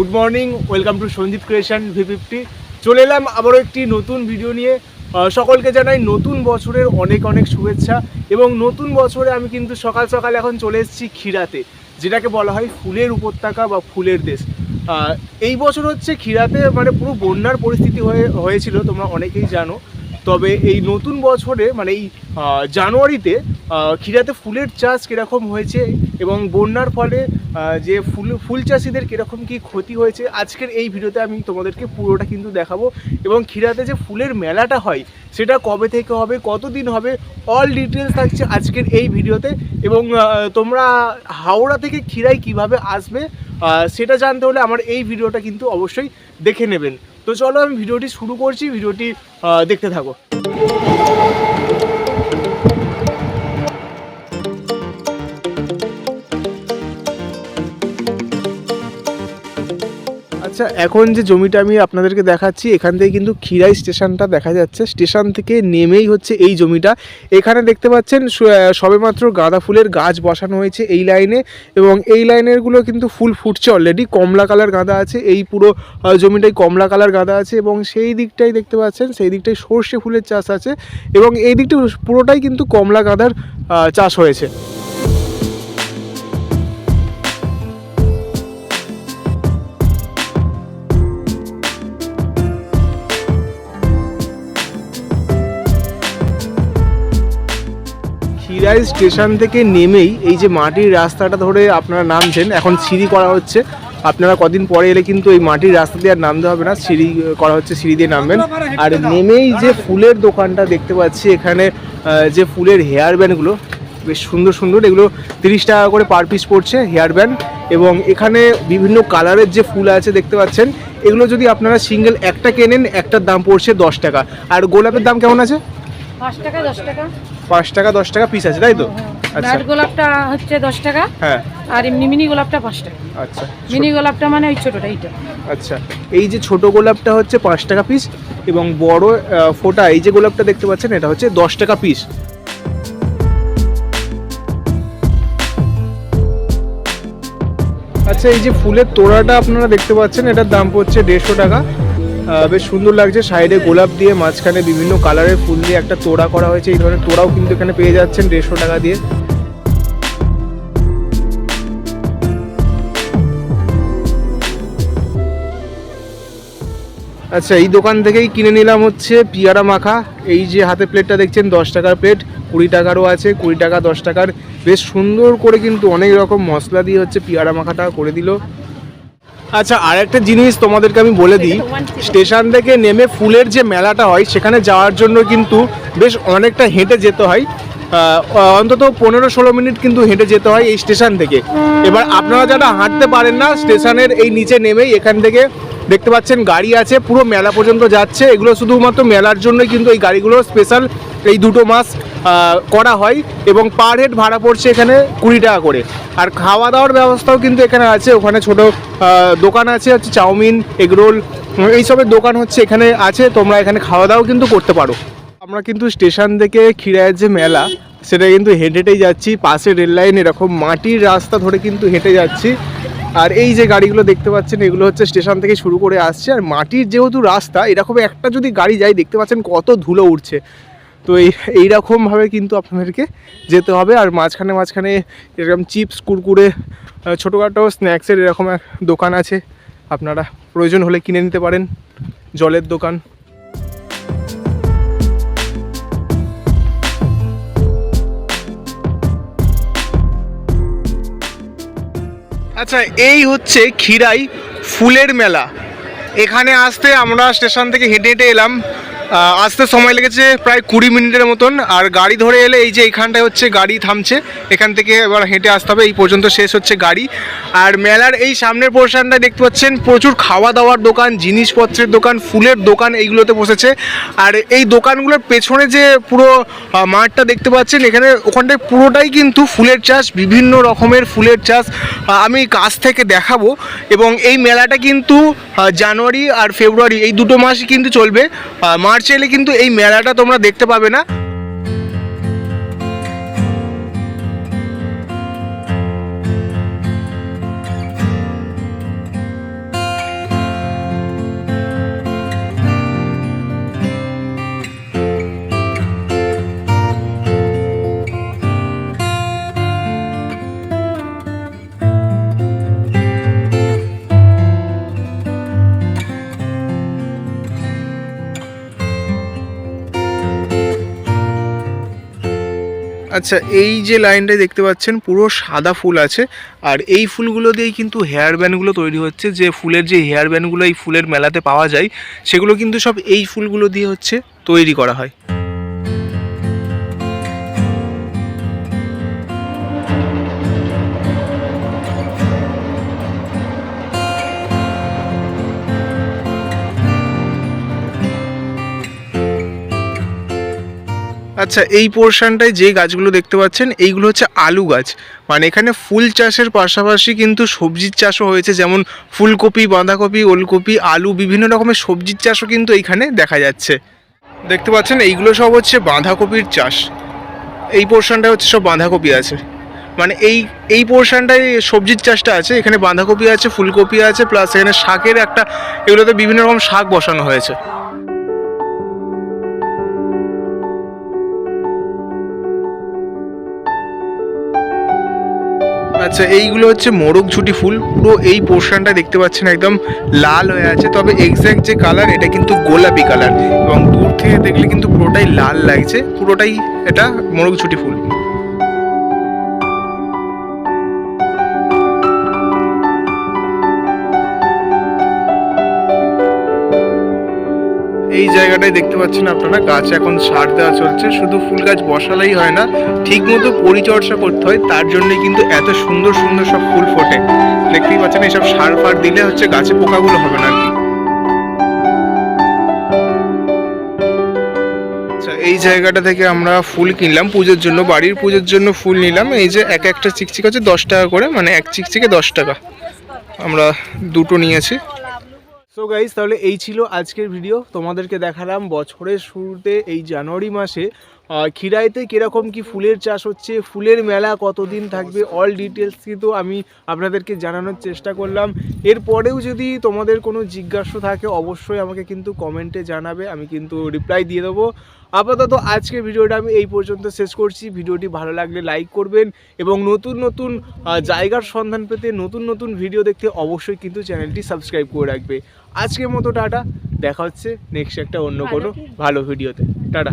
Good morning, welcome to Sanjib creation V fifty চলে এলাম আবারও একটি নতুন ভিডিও নিয়ে। সকলকে জানাই নতুন বছরের অনেক অনেক শুভেচ্ছা এবং নতুন বছরে আমি কিন্তু সকাল সকাল এখন চলে এসেছি ক্ষীরাতে, যেটাকে বলা হয় ফুলের উপত্যকা বা ফুলের দেশ। এই বছর হচ্ছে ক্ষীরাতে মানে পুরো বন্যার পরিস্থিতি হয়ে, হয়েছিল, তোমরা অনেকেই জানো। তবে এই নতুন বছরে মানে এই জানুয়ারিতে ক্ষীরাতে ফুলের চাষ কীরকম হয়েছে এবং বন্যার ফলে যে ফুল ফুল চাষিদের কীরকম কী ক্ষতি হয়েছে, আজকের এই ভিডিওতে আমি তোমাদেরকে পুরোটা কিন্তু দেখাবো। এবং ক্ষীরাতে যে ফুলের মেলাটা হয়, সেটা কবে থেকে হবে, কতদিন হবে অল ডিটেলস থাকছে আজকের এই ভিডিওতে। এবং তোমরা হাওড়া থেকে ক্ষীরাই কীভাবে আসবে সেটা জানতে হলে আমার এই ভিডিওটা কিন্তু অবশ্যই দেখে নেবেন। তো চলো আমি ভিডিওটি শুরু করছি, ভিডিওটি দেখতে থাকো। আচ্ছা এখন যে জমিটা আমি আপনাদেরকে দেখাচ্ছি, এখান থেকে কিন্তু খিরাই স্টেশনটা দেখা যাচ্ছে। স্টেশন থেকে নেমেই হচ্ছে এই জমিটা। এখানে দেখতে পাচ্ছেন সবেমাত্র গাঁদা ফুলের গাছ বসানো হয়েছে এই লাইনে এবং এই লাইনেরগুলো কিন্তু ফুল ফুটছে অলরেডি কমলা কালার গাঁদা আছে, এই পুরো জমিটাই কমলা কালার গাঁদা আছে এবং সেই দিকটাই দেখতে পাচ্ছেন, সেই দিকটাই সর্ষে ফুলের চাষ আছে এবং এই দিকটা পুরোটাই কিন্তু কমলা গাঁদার চাষ হয়েছে। খিরাই স্টেশন থেকে নেমেই এই যে মাটির রাস্তাটা ধরে আপনারা নামছেন, এখন সিঁড়ি করা হচ্ছে। আপনারা কদিন পরে এলে কিন্তু এই মাটির রাস্তা দিয়ে আর নামতে হবে না, সিঁড়ি করা হচ্ছে, সিঁড়ি দিয়ে নামবেন। আর নেমেই যে ফুলের দোকানটা দেখতে পাচ্ছি, এখানে যে ফুলের হেয়ার ব্যান্ডগুলো, বেশ সুন্দর সুন্দর। এগুলো তিরিশ টাকা করে পার পিস পড়ছে হেয়ার ব্যান্ড। এবং এখানে বিভিন্ন কালারের যে ফুল আছে দেখতে পাচ্ছেন, এগুলো যদি আপনারা সিঙ্গেল একটা কেনেন, একটার দাম পড়ছে দশ টাকা। আর গোলাপের দাম কেমন আছে? পাঁচ টাকা, দশ টাকা। পাঁচ টাকা দশ টাকা পিস আছে তাই তো? আচ্ছা। গোলাপটা হচ্ছে দশ টাকা হ্যাঁ। আর এমনি মিনি গোলাপটা পাঁচ টাকা। আচ্ছা মিনি গোলাপটা মানে ওই ছোটটা এইটা। আচ্ছা এই যে ছোট গোলাপটা হচ্ছে পাঁচ টাকা পিস এবং বড় ফোটা এই যে গোলাপটা দেখতে পাচ্ছেন এটা হচ্ছে দশ টাকা পিস আচ্ছা এই যে ফুলের তোড়াটা আপনারা দেখতে পাচ্ছেন এটার দাম পড়ছে দেড়শো টাকা। বেশ সুন্দর লাগছে। সাইডে গোলাপ দিয়ে মাঝখানে বিভিন্ন কালারের ফুল দিয়ে একটা তোড়া করা হয়েছে। এই ধরনের তোড়াও কিন্তু এখানে পেয়ে যাচ্ছেন দেড়শো টাকা দিয়ে। আচ্ছা এই দোকান থেকেই কিনে নিলাম হচ্ছে পিয়ারা মাখা। এই যে হাতে প্লেটটা দেখছেন, দশ টাকার প্লেট, কুড়ি টাকারও আছে, কুড়ি টাকা, দশ টাকার। বেশ সুন্দর করে কিন্তু অনেক রকম মশলা দিয়ে হচ্ছে পিয়ারা মাখাটা করে দিল। আচ্ছা আর একটা জিনিস তোমাদেরকে আমি বলে দিই। স্টেশন থেকে নেমে ফুলের যে মেলাটা হয় সেখানে যাওয়ার জন্য কিন্তু বেশ অনেকটা হেঁটে যেতে হয়। অন্তত পনেরো ষোলো মিনিট কিন্তু হেঁটে যেতে হয় এই স্টেশন থেকে। এবার আপনারা যারা হাঁটতে পারেন না স্টেশনের এই নিচে নেমেই এখান থেকে দেখতে পাচ্ছেন গাড়ি আছে পুরো মেলা পর্যন্ত যাচ্ছে। এগুলো শুধুমাত্র মেলার জন্যই কিন্তু এই গাড়িগুলো স্পেশাল এই দুটো মাস করা হয় এবং পার হেড ভাড়া পড়ছে এখানে কুড়ি টাকা করে। আর খাওয়া দাওয়ার ব্যবস্থাও কিন্তু এখানে আছে। ওখানে ছোট দোকান আছে, হচ্ছে চাউমিন এগরোল এইসবের দোকান হচ্ছে এখানে আছে। তোমরা এখানে খাওয়া দাওয়াও কিন্তু করতে পারো। আমরা কিন্তু স্টেশন থেকে খিরায়ের যে মেলা, সেটা কিন্তু হেঁটে হেঁটেই যাচ্ছি। পাশে রেল লাইন, এরকম মাটির রাস্তা ধরে কিন্তু হেঁটে যাচ্ছি। আর এই যে গাড়িগুলো দেখতে পাচ্ছেন, এগুলো হচ্ছে স্টেশন থেকে শুরু করে আসছে। আর মাটির যেহেতু রাস্তা, এরকম একটা যদি গাড়ি যায়, দেখতে পাচ্ছেন কত ধুলো উঠছে তো এই, এইরকমভাবে কিন্তু আপনাদেরকে যেতে হবে। আর মাঝখানে মাঝখানে এরকম চিপস, কুরকুরে ছোটোখাটো স্ন্যাক্সের এরকম এক দোকান আছে। আপনারা প্রয়োজন হলে কিনে নিতে পারেন। জলের দোকান। আচ্ছা এই হচ্ছে ক্ষীরাই ফুলের মেলা। এখানে আসতে আমরা স্টেশন থেকে হেঁটে হেঁটে এলাম। আসতে সময় লেগেছে প্রায় কুড়ি মিনিটের মতন। আর গাড়ি ধরে এলে এই যে এইখানটায় হচ্ছে গাড়ি থামছে, এখান থেকে এবার হেঁটে আসতে হবে। এই পর্যন্ত শেষ হচ্ছে গাড়ি। আর মেলার এই সামনের পোর্শনটায় দেখতে পাচ্ছেন, প্রচুর খাওয়া দাওয়ার দোকান, জিনিসপত্রের দোকান, ফুলের দোকান এইগুলোতে বসেছে। আর এই দোকানগুলোর পেছনে যে পুরো মাঠটা দেখতে পাচ্ছেন, এখানে ওখানটায় পুরোটাই কিন্তু ফুলের চাষ, বিভিন্ন রকমের ফুলের চাষ আমি কাছ থেকে দেখাবো। এবং এই মেলাটা কিন্তু জানুয়ারি আর ফেব্রুয়ারি, এই দুটো মাসই কিন্তু চলবে। মার্চ এলে কিন্তু এই মেলাটা তোমরা দেখতে পাবে না। আচ্ছা এই যে লাইনটা দেখতে পাচ্ছেন, পুরো সাদা ফুল আছে। আর এই ফুলগুলো দিয়েই কিন্তু হেয়ার ব্যান্ডগুলো তৈরি হচ্ছে। যে ফুলের যে হেয়ার ব্যান্ডগুলো এই ফুলের মেলাতে পাওয়া যায়, সেগুলো কিন্তু সব এই ফুলগুলো দিয়ে হচ্ছে তৈরি করা হয়। আচ্ছা এই পোর্শনটায় যে গাছগুলো দেখতে পাচ্ছেন, এইগুলো হচ্ছে আলু গাছ। মানে এখানে ফুল চাষের পাশাপাশি কিন্তু সবজির চাষও হয়েছে, যেমন ফুলকপি, বাঁধাকপি, ওলকপি, আলু, বিভিন্ন রকমের সবজির চাষও কিন্তু এইখানে দেখা যাচ্ছে। দেখতে পাচ্ছেন, এইগুলো সব হচ্ছে বাঁধাকপির চাষ। এই পোর্শনটায় হচ্ছে সব বাঁধাকপি আছে। মানে এই এই পোর্শনটায় সবজির চাষটা আছে, এখানে বাঁধাকপি আছে, ফুলকপি আছে প্লাস এখানে শাকের একটা, এগুলোতে বিভিন্ন রকম শাক বসানো হয়েছে। আচ্ছা এইগুলো হচ্ছে মোরগ ঝুটি ফুল। পুরো এই পোর্শনটা দেখতে পাচ্ছেন একদম লাল হয়ে আছে। তবে এক্স্যাক্ট যে কালার এটা কিন্তু গোলাপি কালার এবং দূর থেকে দেখলে কিন্তু পুরোটাই লাল লাগছে। পুরোটাই এটা মোরগ ঝুটি ফুল। এই জায়গাটায় দেখতে পাচ্ছেন আপনারা, গাছ এখন সার দেওয়া চলছে, শুধু ফুল গাছ বসালেই হয় না ঠিক মতো পরিচর্যা করতে হয়, তার জন্যই কিন্তু এত সুন্দর সুন্দর সব ফুল ফোটে। দেখতেই পাচ্ছেন, এইসব সার ফার দিলে হচ্ছে গাছে পোকাগুলো হবে না আর কি। আচ্ছা এই জায়গাটা থেকে আমরা ফুল কিনলাম পুজোর জন্য, বাড়ির পুজোর জন্য ফুল নিলাম, এই যে এক একটা চিকচিক হচ্ছে দশ টাকা করে মানে এক চিকচিকে দশ টাকা। আমরা দুটো নিয়েছি। সো গাইজ তাহলে এই ছিল আজকের ভিডিও তোমাদেরকে দেখালাম বছরের শুরুতে এই জানুয়ারি মাসে খিরাইতে কীরকম কি ফুলের চাষ হচ্ছে? ফুলের মেলা কতদিন থাকবে? অল ডিটেলস কিন্তু আমি আপনাদেরকে জানানোর চেষ্টা করলাম। এরপরেও যদি তোমাদের কোনো জিজ্ঞাসা থাকে অবশ্যই আমাকে কিন্তু কমেন্টে জানাবে আমি কিন্তু রিপ্লাই দিয়ে দেবো। আপাতত আজকের ভিডিওটা আমি এই পর্যন্ত শেষ করছি। ভিডিওটি ভালো লাগলে লাইক করবেন এবং নতুন নতুন জায়গার সন্ধান পেতে নতুন নতুন ভিডিও দেখতে অবশ্যই কিন্তু চ্যানেলটি সাবস্ক্রাইব করে রাখবে। আজকের মতো টাটা দেখা হচ্ছে নেক্সট একটা অন্য কোনো ভালো ভিডিওতে টাটা।